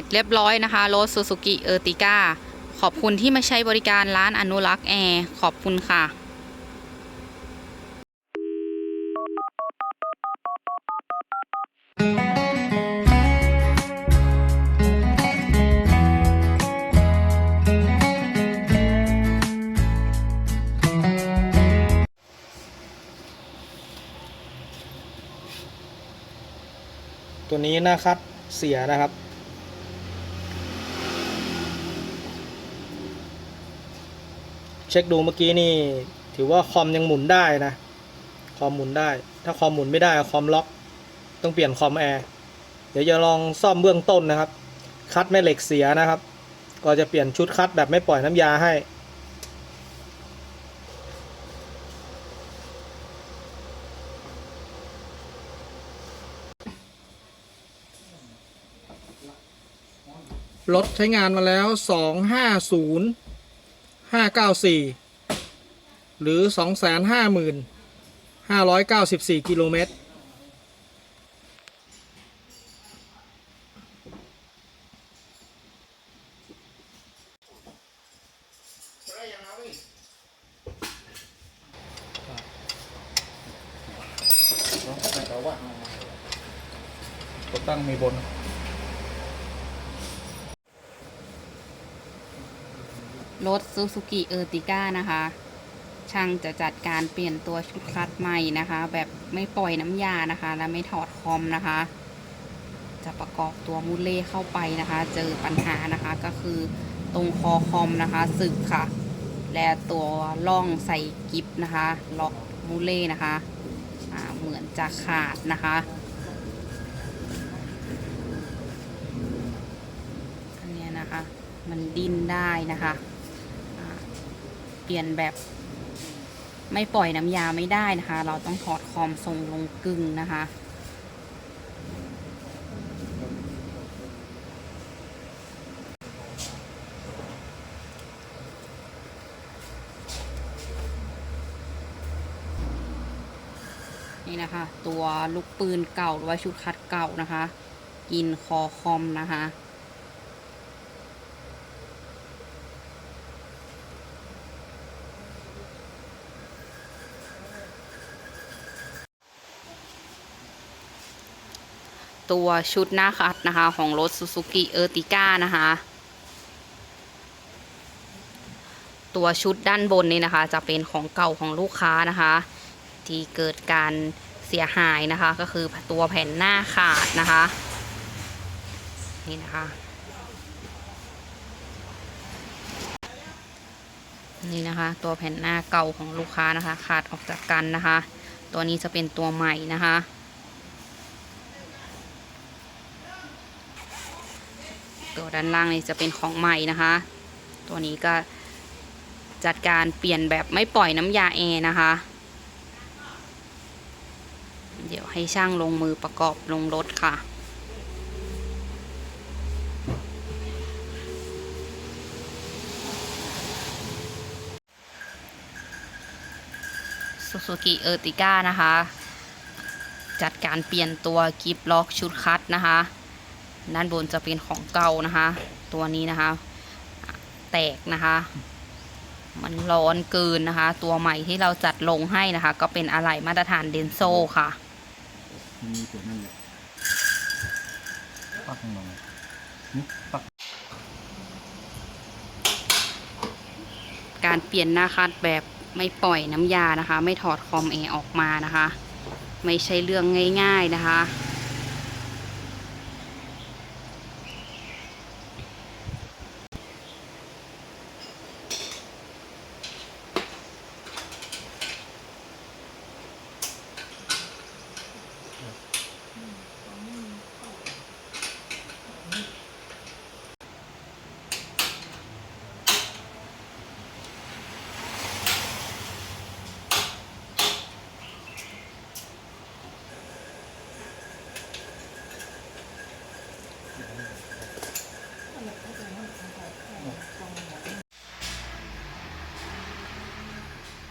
ร็จเรียบร้อยนะคะรถซูซูกิเออติก้าขอบคุณที่มาใช้บริการร้านอนุรักษ์แอร์ ขอบคุณค่ะตัวนี้น้าคัดเสียนะครับ เช็คดูเมื่อกี้นี่ ถือว่าคอมยังหมุนได้นะ คอมหมุนได้ ถ้าคอมหมุนไม่ได้คอมล็อก ต้องเปลี่ยนคอมแอร์เดี๋ยวจะลองซ่อมเบื้องต้นนะครับ คัดแม่เหล็กเสียนะครับ ก็จะเปลี่ยนชุดคัดแบบไม่ปล่อยน้ำยาให้รถใช้งานมาแล้วสอง ห้าเก้าสี่หรือสองแสนห้าหมื่นห้าร้อยเก้าสิบสี่กิโลเมตรตัวตั้งมีบน รถซูซูกิเออติก้านะคะ ช่างจะจัดการเปลี่ยนตัวชุดคลัตช์ใหม่นะคะ แบบไม่ปล่อยน้ำยานะคะ และไม่ถอดคอมนะคะ จะประกอบตัวมูเล่เข้าไปนะคะ เจอปัญหานะคะก็คือตรงคอคอมนะคะสึกค่ะ และตัวล่องใส่กิฟนะคะล็อกมูเล่นะคะเหมือนจะขาดนะคะอันนี้นะคะ มันดิ้นได้นะคะ ปลี่ยนแบบ ไม่ปล่อยน้ำยาไม่ได้นะคะ เราต้องถอดคอมทรงลงกึ่งนะคะนี่นะคะ ตัวลูกปืนเก่าหรือว่าชุดคัดเก่านะคะ กินคอคอมนะคะ ตัวชุดหน้าคัดนะคะของรถ Suzuki Ertiga นะคะ ตัวชุดด้านบนนี่นะคะ จะเป็นของเก่าของลูกค้านะคะ ที่เกิดการเสียหายนะคะ ก็คือตัวแผ่นหน้าขาดนะคะ นี่นะคะนี่นะคะ ตัวแผ่นหน้าเก่าของลูกค้านะคะ ขาดออกจากกันนะคะ ตัวนี้จะเป็นตัวใหม่นะคะ ตัวด้านล่างนี่จะเป็นของใหม่นะคะ ตัวนี้ก็จัดการเปลี่ยนแบบไม่ปล่อยน้ำยาแอร์นะคะ เดี๋ยวให้ช่างลงมือประกอบลงรถค่ะซูซูกิเออร์ติก้านะคะ จัดการเปลี่ยนตัวกิฟล็อกชุดคัดนะคะ ด้านบนจะเป็นของเก่านะคะ ตัวนี้นะคะ แตกนะคะ มันร้อนเกินนะคะ ตัวใหม่ที่เราจัดลงให้นะคะ ก็เป็นอะไหล่มาตรฐานเดนโซค่ะมีตัวนั่นแหละปักลงนี่ปักการเปลี่ยนหน้าคัดแบบไม่ปล่อยน้ำยานะคะ ไม่ถอดคอมแอออกมานะคะ ไม่ใช่เรื่องง่าย ๆนะคะ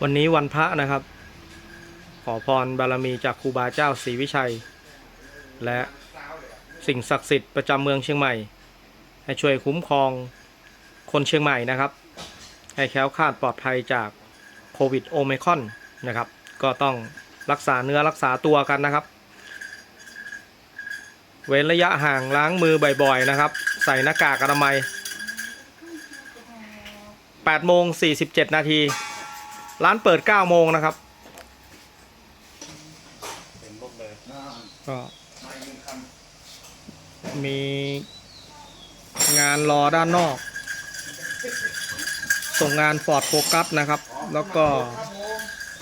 วันนี้วันพระนะครับ ขอพรบารมีจากครูบาเจ้าศรีวิชัย และสิ่งศักดิ์สิทธิ์ประจำเมืองเชียงใหม่ ให้ช่วยคุ้มครองคนเชียงใหม่นะครับ ให้แคล้วคลาดปลอดภัยจากโควิดโอไมคอนนะครับ ก็ต้องรักษาเนื้อรักษาตัวกันนะครับ เว้นระยะห่างล้างมือบ่อยๆนะครับ ใส่หน้ากากอนามัย8โมง47 นาที ร้านเปิด9โมงนะครับก็มีงานรอด้านนอก ส่งงาน Ford Focus นะครับ แล้วก็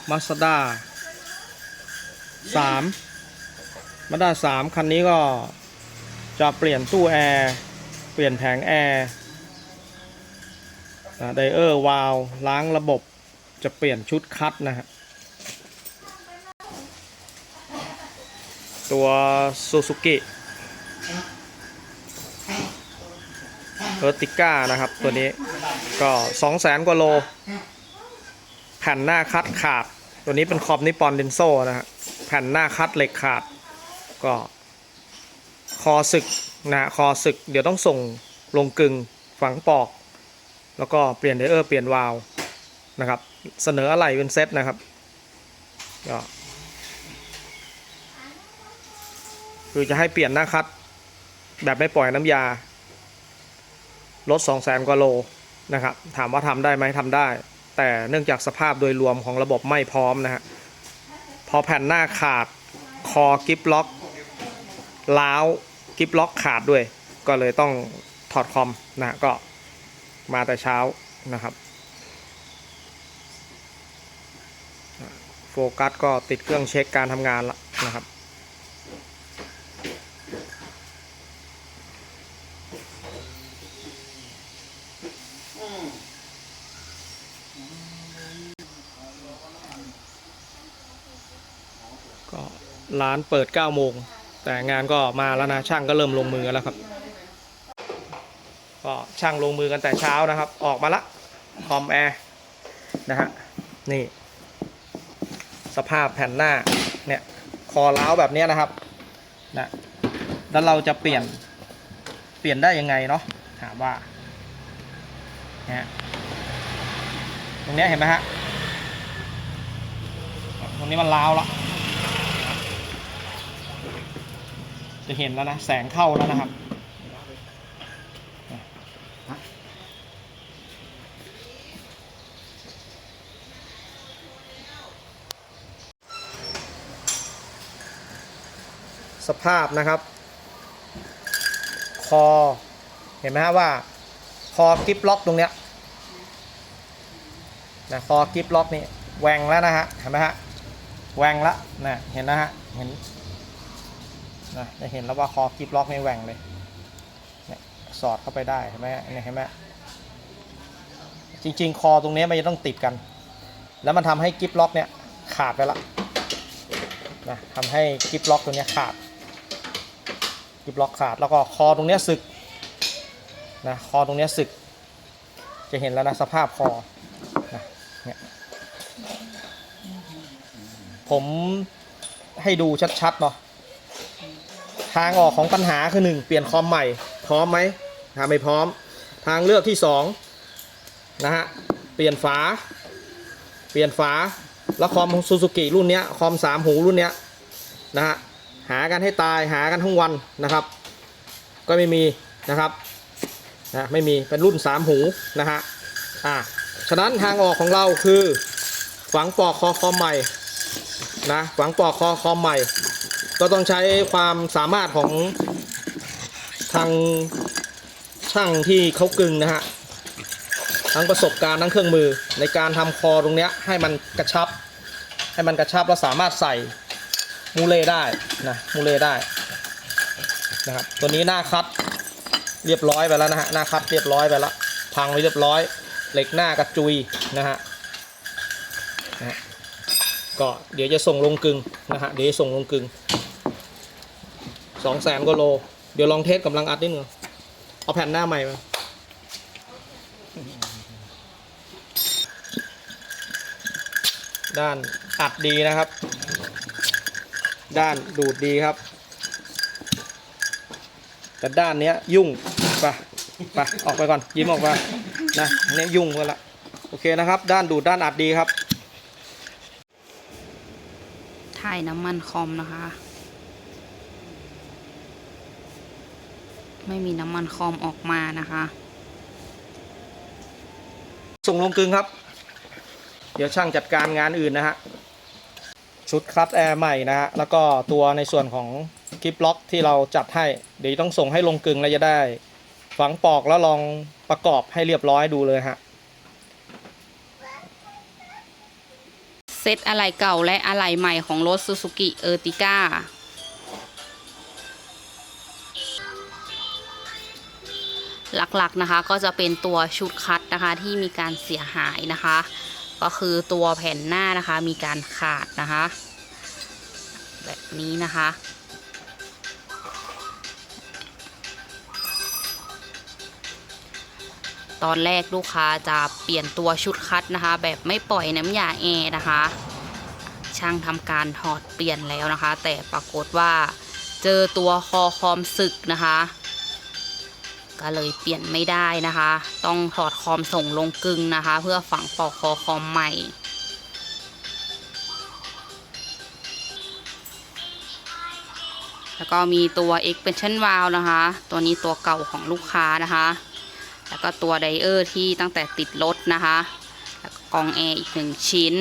Mazda 3 Mazda 3คันนี้ก็จะเปลี่ยนตู้แอร์ เปลี่ยนแผงแอร์ไดเออร์วาลล้างระบบ จะเปลี่ยนชุดคัดนะฮะ ตัว Suzuki เออติก้านะครับ ตัวนี้ก็2 0 0แสนกว่าโล แผ่นหน้าคัดขาด ตัวนี้เป็นคอมนิปอนเดนโซนะฮะ แผ่นหน้าคัดเหล็กขาด ก็คอศึกนะคอศึก เดี๋ยวต้องส่งลงกึงฝังปอก แล้วก็เปลี่ยนเดเออร์เปลี่ยนวาล์วนะครับเสนออะไรเป็นเซตนะครับก็คือจะให้เปลี่ยนหน้าคัด แบบไม่ปล่อยน้ำยา ลด 2 0 0แสนกว่าโลนะครับ ถามว่าทำได้ไหมทำได้ แต่เนื่องจากสภาพโดยรวมของระบบไม่พร้อมนะฮะพอแผ่นหน้าขาดคอกิฟล็อกล้าวกิฟล็อกขาดด้วย ก็เลยต้องถอดคอมนะฮะก็มาแต่เช้านะครับ ฟกัสก็ติดเครื่องเช็คการทำงานแล้วนะครับ ก็ร้านเปิด 9 โมง แต่งานก็มาแล้วนะ ช่างก็เริ่มลงมือแล้วครับ ก็ช่างลงมือกันแต่เช้านะครับ ออกมาละคอมแอร์นะฮะ นี่ สภาพแผ่นหน้าเนี่ยคอล้าวแบบนี้นะครับนะแล้วเราจะเปลี่ยนเปลี่ยนได้ยังไงเนาะถามว่าเนี่ยตรงนี้เห็นไหมฮะตรงนี้มันล้าวละจะเห็นแล้วนะ แสงเข้าแล้วนะครับ สภาพนะครับ คอ เห็นไหมฮะว่า คอกิฟล็อกตรงเนี้ยนะคอกิฟล็อกนี่แหวงแล้วนะฮะเห็นไหมฮะแหวงละนะเห็นนะฮะเห็นนะจะเห็นแล้วว่าคอกิฟล็อกนี่แหวงเลยเนี่ยสอดเข้าไปได้เห็นไหมฮะเนี่ยเห็นไหมจริง ๆ คอตรงนี้มันจะต้องติดกัน แล้วมันทำให้กิฟล็อกเนี่ยขาดไปละนะทำให้กิฟล็อกตัวเนี้ยขาด กิฟล็อกขาดแล้วก็คอตรงเนี้ยสึกนะคอตรงเนี้ยสึก จะเห็นแล้วนะสภาพคอนะเนี่ยผมให้ดูชัดๆเนาะทางออกของปัญหาคือหนึ่งเปลี่ยนคอมใหม่ พร้อมไหมถ้าไม่พร้อม ทางเลือกที่สองนะฮะเปลี่ยนฝา เปลี่ยนฝาแล้วคอมซูซูกิรุ่นเนี้ยคอมสามหูรุ่นเนี้ยนะฮะ หากันให้ตายหากันทั้งวันนะครับ ก็ไม่มีนะครับนะไม่มีเป็นรุ่นสามหูนะฮะอ่าฉะนั้นทางออกของเราคือฝังปลอกคอคอมใหม่นะฝังปลอกคอคอมใหม่ ก็ต้องใช้ความสามารถของทางช่างที่เขากึงนะฮะทั้งประสบการณ์ทั้งเครื่องมือในการทำคอตรงเนี้ยให้มันกระชับ ให้มันกระชับแล้วสามารถใส่ มูเล่ได้นะมูเล่ได้นะครับตัวนี้หน้าคัดเรียบร้อยไปแล้วนะฮะหน้าคัดเรียบร้อยไปแล้วพังไปเรียบร้อย เหล็กหน้ากระจุยนะฮะนะก็เดี๋ยวจะส่งลงกึงนะฮะเดี๋ยวส่งลงกึงสองแสนกว่าโล เดี๋ยวลองเทสกำลังอัดนิดนึงเอาแผ่นหน้าใหม่มาด้านอัดดีนะครับ ด้านดูดดีครับ แต่ด้านเนี้ยยุ่งไปไปออกไปก่อนยิ้มออกมานะเนี่ยยุ่งกันละโอเคนะครับ ด้านดูดด้านอัดดีครับถ่ายน้ำมันคอมนะคะ ไม่มีน้ำมันคอมออกมานะคะ ส่งลงกลึงครับ เดี๋ยวช่างจัดการงานอื่นนะฮะ ชุดคลัตช์แอร์ใหม่นะฮะแล้วก็ตัวในส่วนของคลิปล็อกที่เราจัดให้ เดี๋ยวต้องส่งให้ลงกึงแล้วจะได้ ฝังปอกแล้วลองประกอบให้เรียบร้อยดูเลยฮะเซตอะไหล่เก่าและอะไหล่ใหม่ของรถ Suzuki Ertiga หลักๆนะคะก็จะเป็นตัวชุดคัดนะคะที่มีการเสียหายนะคะ ก็คือตัวแผ่นหน้านะคะมีการขาดนะคะ แบบนี้นะคะ ตอนแรกลูกค้าจะเปลี่ยนตัวชุดคัดนะคะ แบบไม่ปล่อยน้ำยาแอร์นะคะ ช่างทำการถอดเปลี่ยนแล้วนะคะ แต่ปรากฏว่าเจอตัวคอคอมสึกนะคะ ก็เลยเปลี่ยนไม่ได้นะคะ ต้องถอดคอมส่งลงกึงนะคะ เพื่อฝังปอกคอคอมใหม่ แล้วก็มีตัว expansion valve นะคะ ตัวนี้ตัวเก่าของลูกค้านะคะ แล้วก็ตัวไดเออร์ที่ตั้งแต่ติดรถนะคะแล้วก็กองแอร์อีกหนึ่งชิ้น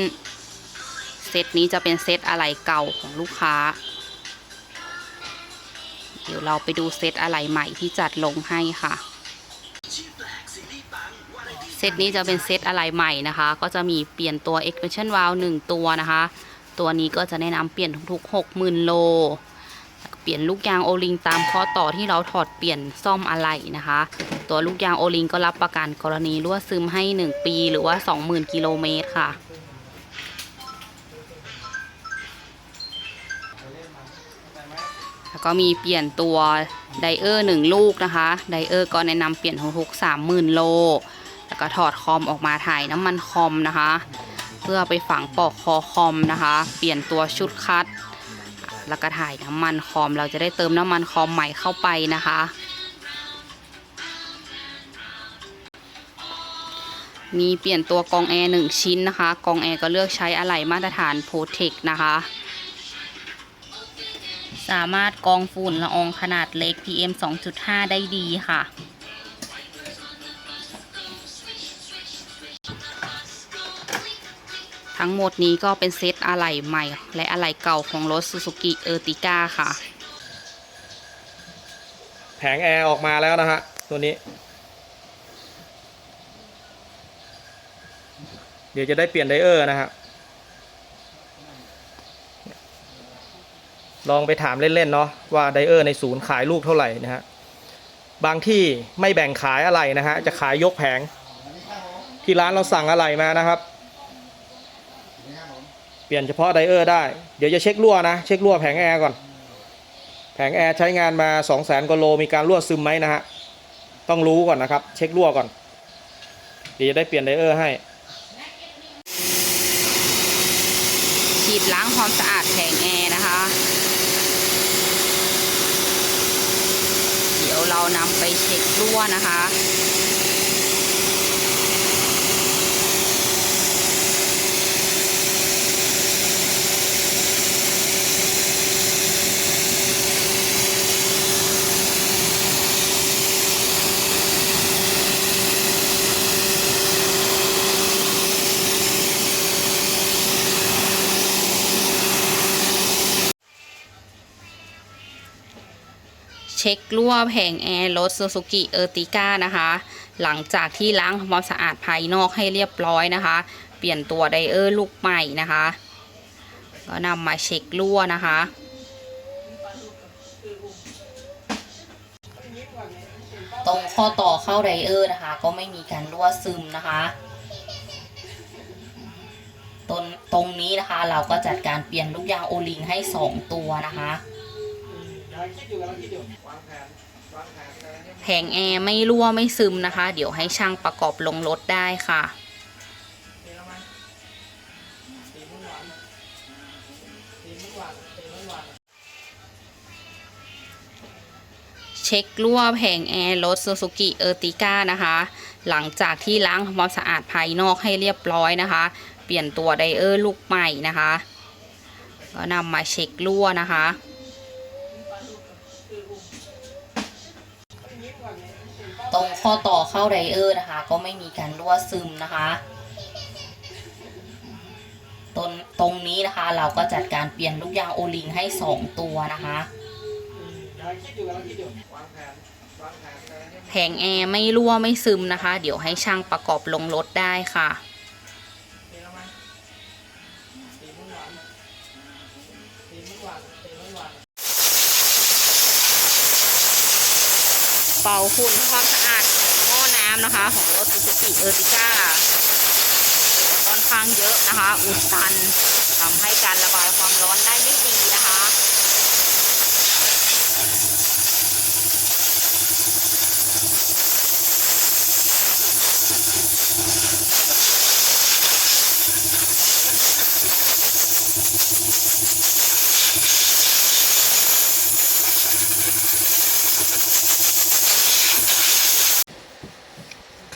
เซตนี้จะเป็นเซตอะไหล่เก่าของลูกค้า เดี๋ยวเราไปดูเซตอะไหล่ใหม่ที่จัดลงให้ค่ะ เซตนี้จะเป็นเซตอะไหล่ใหม่นะคะ ก็จะมีเปลี่ยนตัว expansion valve 1ตัวนะคะ ตัวนี้ก็จะแนะนำเปลี่ยนทุกๆ 60,000 โล เปลี่ยนลูกยางโอลิงตามข้อต่อที่เราถอดเปลี่ยนซ่อมอะไหล่นะคะ ตัวลูกยางโอลิงก็รับประกันกรณีรั่วซึมให้ 1 ปี หรือว่า 20,000 กิโลเมตรค่ะ ก็มีเปลี่ยนตัวไดเออร์หนึ่งลูกนะคะ ไดเออร์ก็แนะนำเปลี่ยนทุกๆ30,000 โล แล้วก็ถอดคอมออกมาถ่ายน้ำมันคอมนะคะ เพื่อไปฝังปอกคอคอมนะคะ เปลี่ยนตัวชุดคัด แล้วก็ถ่ายน้ำมันคอม เราจะได้เติมน้ำมันคอมใหม่เข้าไปนะคะมีเปลี่ยนตัวกองแอร์หนึ่งชิ้นนะคะ กองแอร์ก็เลือกใช้อะไหล่มาตรฐานโพเทคนะคะ สามารถกองฝุ่นละอองขนาดเล็ก PM 2.5 ได้ดีค่ะ ทั้งหมดนี้ก็เป็นเซตอะไหล่ใหม่ และอะไหล่เก่าของรถ Suzuki Ertiga ค่ะ แผงแอร์ออกมาแล้วนะฮะ ตัวนี้ เดี๋ยวจะได้เปลี่ยนไดเออร์นะฮะ ลองไปถามเล่นๆเนาะว่าไดเออร์ในศูนย์ขายลูกเท่าไหร่นะฮะบางที่ไม่แบ่งขายอะไรนะฮะจะขายยกแผง ที่ร้านเราสั่งอะไรมานะครับ เปลี่ยนเฉพาะไดเออร์ได้ เดี๋ยวจะเช็ครั่วนะ เช็ครั่วแผงแอร์ก่อน แผงแอร์ใช้งานมา2 0 0แสนกว่าโลมีการรั่วซึมไหมนะฮะต้องรู้ก่อนนะครับ เช็ครั่วก่อนเดี๋ยวจะได้เปลี่ยนไดเออร์ให้ฉีดล้างความสะอาดแผงแอร์ นะคะเดี๋ยวเรานำไปเช็ครั่วนะคะ ช็ครั่วแผงแอร์รถ Suzuki Ertiga นะคะ หลังจากที่ล้างทำความสะอาดภายนอกให้เรียบร้อยนะคะ เปลี่ยนตัวไดเออร์ลูกใหม่นะคะ ก็นำมาเช็ครั่วนะคะ ตรงข้อต่อเข้าไดเออร์นะคะ ก็ไม่มีการรั่วซึมนะคะตรงตรงนี้นะคะเราก็จัดการเปลี่ยนลูกยางโอลิงให้ 2 ตัวนะคะ แผงแอร์ไม่รั่วไม่ซึมนะคะ เดี๋ยวให้ช่างประกอบลงรถได้ค่ะเช็ครั่วแผงแอร์รถ Suzuki Ertiga นะคะ หลังจากที่ล้างทำความสะอาดภายนอกให้เรียบร้อยนะคะ เปลี่ยนตัวไดเออร์ลูกใหม่นะคะ ก็นำมาเช็ครั่วนะคะ ตรงข้อต่อเข้าไดเออร์นะคะ ก็ไม่มีการรั่วซึมนะคะตรงตรงนี้นะคะ เราก็จัดการเปลี่ยนลูกยางโอลิงให้ 2 ตัวนะคะแผงแอร์ไม่รั่วไม่ซึมนะคะ เดี๋ยวให้ช่างประกอบลงรถได้ค่ะ เป่าฝุ่นทำความสะอาดของหม้อน้ำนะคะ ของรถซูซูกิเออร์ติก้าค่อนข้างเยอะนะคะ อุดตันทำให้การระบายความร้อนได้ไม่ดีนะคะ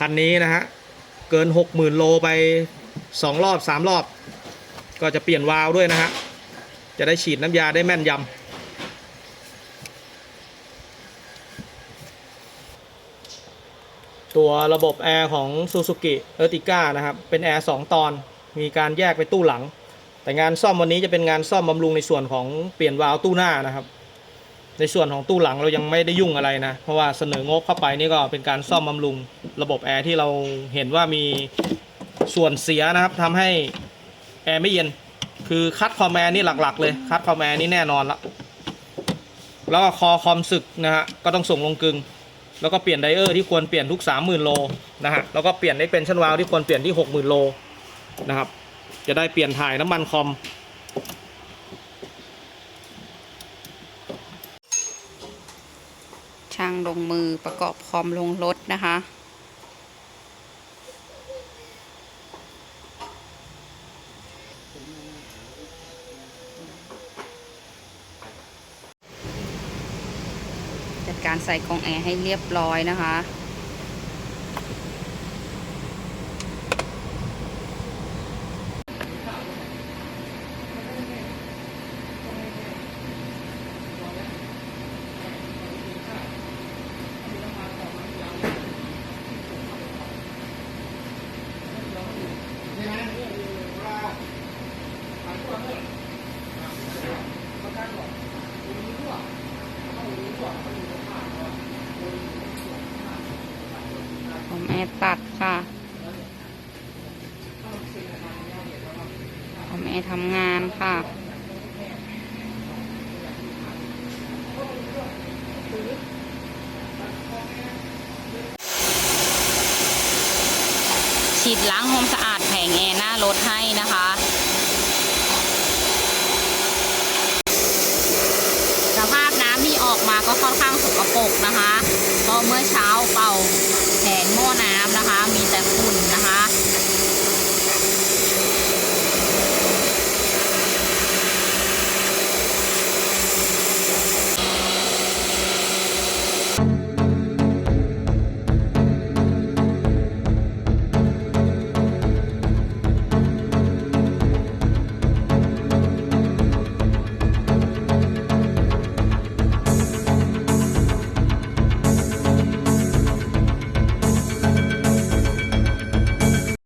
คั นนี้นะฮะ เกินหกหมื่นโลไปสองรอบสามรอบ ก็จะเปลี่ยนวาล์วด้วยนะฮะ จะได้ฉีดน้ำยาได้แม่นยำตัวระบบแอร์ของ Suzuki Ertiga นะครับ เป็นแอร์2ตอน มีการแยกไปตู้หลัง แต่งานซ่อมวันนี้จะเป็นงานซ่อมบำรุงในส่วนของเปลี่ยนวาล์วตู้หน้านะครับ ในส่วนของตู้หลังเรายังไม่ได้ยุ่งอะไรนะ เพราะว่าเสนองบเข้าไปนี่ก็เป็นการซ่อมบำรุงระบบแอร์ที่เราเห็นว่ามีส่วนเสียนะครับทำให้แอร์ไม่เย็น คือคัดคอมแอร์นี่หลักๆ เลยคัดคอมแอร์นี่แน่นอนละแล้วก็คอคอมสึกนะฮะก็ต้องส่งลงกึงแล้วก็เปลี่ยนไดเออร์ที่ควรเปลี่ยนทุก 30,000 โลนะฮะแล้วก็เปลี่ยนเอ็กเพนชั่นวาลที่ควรเปลี่ยนที่ 60,000 โลนะครับจะได้เปลี่ยนถ่ายน้ำมันคอม ช่างลงมือประกอบคอมลงรถนะคะ จัดการใส่กองแอร์ให้เรียบร้อยนะคะ ผมแอร์ตัดค่ะ ผมแอร์ทำงานค่ะฉีดล้างความสะอาดแผงแอร์หน้ารถให้นะคะ กปกนะคะ ก็เมื่อเช้าเป่าแผงหม้อน้ำนะคะ มีแต่ฝุ่น